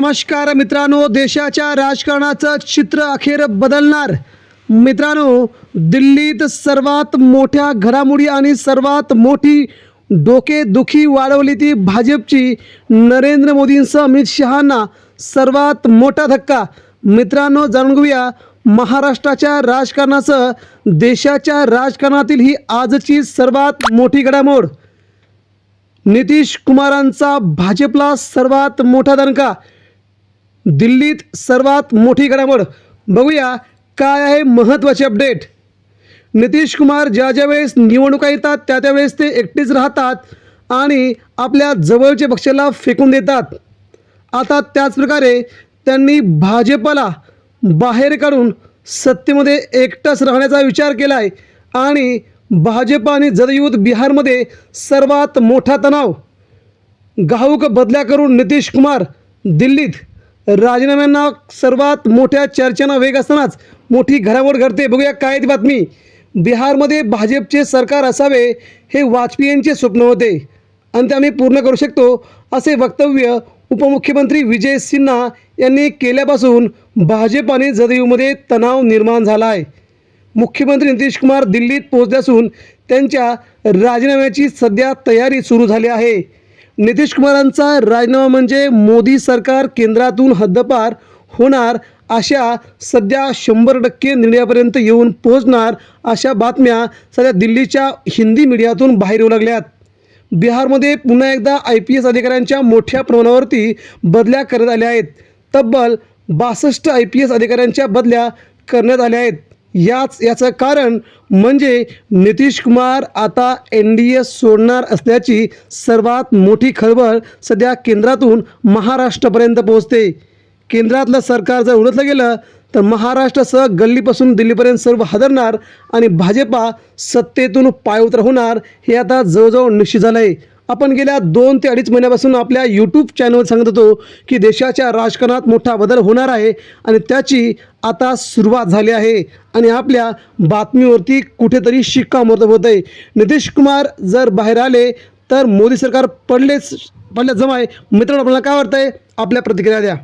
नमस्कार मित्रांनो देशाच्या राजकारणाचं चित्र अखेर बदलणार. मित्रांनो दिल्लीत सर्वात मोठ्या घडामोडी आणि सर्वात मोठी डोकेदुखी वाढवली ती भाजपची नरेंद्र मोदींसह अमित शहांना सर्वात मोठा धक्का. मित्रांनो जाणून घेऊया महाराष्ट्राच्या राजकारणासह देशाच्या राजकारणातील ही आजची सर्वात मोठी घडामोड. नितीश कुमारांचा भाजपला सर्वात मोठा दणका. दिल्लीत सर्वात मोठी घडामोड. बघूया काय आहे महत्त्वाचे अपडेट. नितीश कुमार ज्या ज्या वेळेस निवडणुका येतात त्या त्यावेळेस ते एकटेच राहतात आणि आपल्या जवळच्या पक्षाला फेकून देतात. आता त्याचप्रकारे त्यांनी भाजपला बाहेर काढून सत्तेमध्ये एकटाच राहण्याचा विचार केला आहे आणि भाजप आणि जदयुत बिहारमध्ये सर्वात मोठा तणाव. घाऊक बदल्या करून नितीश कुमार दिल्लीत राजीनाम्यांना सर्वात मोठ्या चर्चेना वेग असतानाच मोठी घडामोड घडते. बघूया काय ती बातमी. बिहारमध्ये भाजपचे सरकार असावे हे वाजपेयींचे स्वप्न होते. आणि ते आम्ही पूर्ण करू शकतो असे वक्तव्य उपमुख्यमंत्री विजय सिन्हा यांनी केल्यापासून भाजप आणि जदयूमध्ये तणाव निर्माण झाला आहे मुख्यमंत्री नितीश कुमार दिल्लीत पोहोचले असून त्यांच्या राजीनाम्याची सध्या तयारी सुरू झाली आहे. नितीश कुमारांचा राजीनामा म्हणजे मोदी सरकार केंद्रातून हद्दपार होणार अशा सध्या शंभर टक्के निर्णयापर्यंत येऊन पोहोचणार अशा बातम्या सध्या दिल्लीच्या हिंदी मीडियातून बाहेर येऊ लागल्यात. बिहारमध्ये पुन्हा एकदा आय पी एस अधिकाऱ्यांच्या मोठ्या प्रमाणावरती बदल्या करण्यात आल्या आहेत. तब्बल बासष्ट आय पी एस अधिकाऱ्यांच्या बदल्या करण्यात आल्या आहेत. याच याचं कारण म्हणजे नितीश कुमार आता एन डी ए सोडणार असल्याची सर्वात मोठी खळबळ सध्या केंद्रातून महाराष्ट्रापर्यंत पोहोचते. केंद्रातलं सरकार जर उलटलं गेलं तर महाराष्ट्रासह गल्लीपासून दिल्लीपर्यंत सर्व हादरणार आणि भाजपा सत्तेतून पायउतर होणार हे आता जवळजवळ निश्चित झालं आहे आपण गेल्या दोन ते अडीच महिन्यापासून आपल्या यूट्यूब चॅनलवर सांगत होतो की देशाच्या राजकारणात मोठा बदल होणार आहे आणि त्याची आता सुरुवात झाली आहे. आणि आपल्या बातमीवरती कुठेतरी शिक्कामोर्तब होत आहे नितीश कुमार जर बाहेर आले तर मोदी सरकार पडलेच पडल्या जमाय मित्रांनो आपल्याला काय वाटतंय? आपल्या प्रतिक्रिया द्या.